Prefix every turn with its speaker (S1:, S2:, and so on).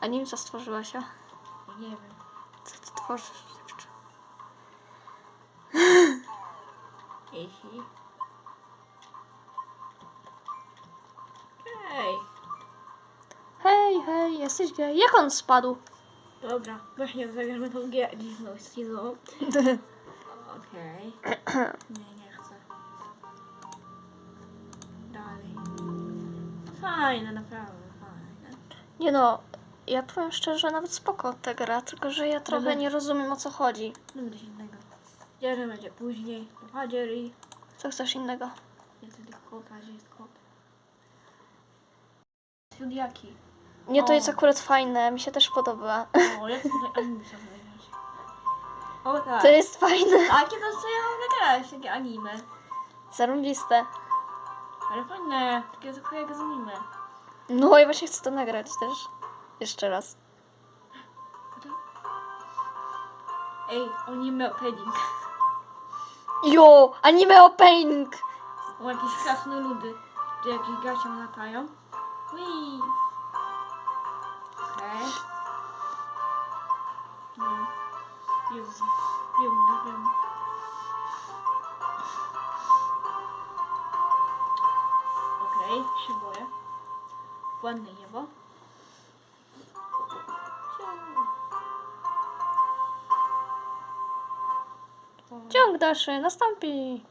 S1: A nim co stworzyłaś?
S2: Ja nie wiem.
S1: Co ty tworzysz?
S2: Jeśli... Ej,
S1: Hej, hej, jesteś gej. Jak on spadł?
S2: dobra, właśnie zagramy tą grę dziwną skillą. Okej. Nie, nie chcę. Dalej. Fajne, naprawdę, fajne.
S1: Nie no, ja powiem szczerze, nawet spoko ta gra, tylko że ja trochę
S2: Dobra.
S1: nie rozumiem o co chodzi.
S2: No coś innego. Gdzie będzie później? Padzier i...
S1: Co chcesz innego?
S2: Nie tylko kota, gdzie jest kot? Judiaki.
S1: Nie, to
S2: O.
S1: jest akurat fajne, mi się też podoba.
S2: O, jak tutaj anime zagrać. O tak.
S1: To jest fajne.
S2: Takie to co ja mam nagrać, takie anime.
S1: Zarąbiste.
S2: Ale fajne, takie trochę jak z anime.
S1: No i właśnie chcę to nagrać też. Jeszcze raz.
S2: Ej, anime opening.
S1: Jo, anime opening!
S2: O, jakieś krasne ludy. Gdzie jakieś gacie latają. Wii. Okej. No. Wiem, wiem, wiem. Okej, się boję. Ładne niebo.
S1: Ciąg dalszy nastąpi.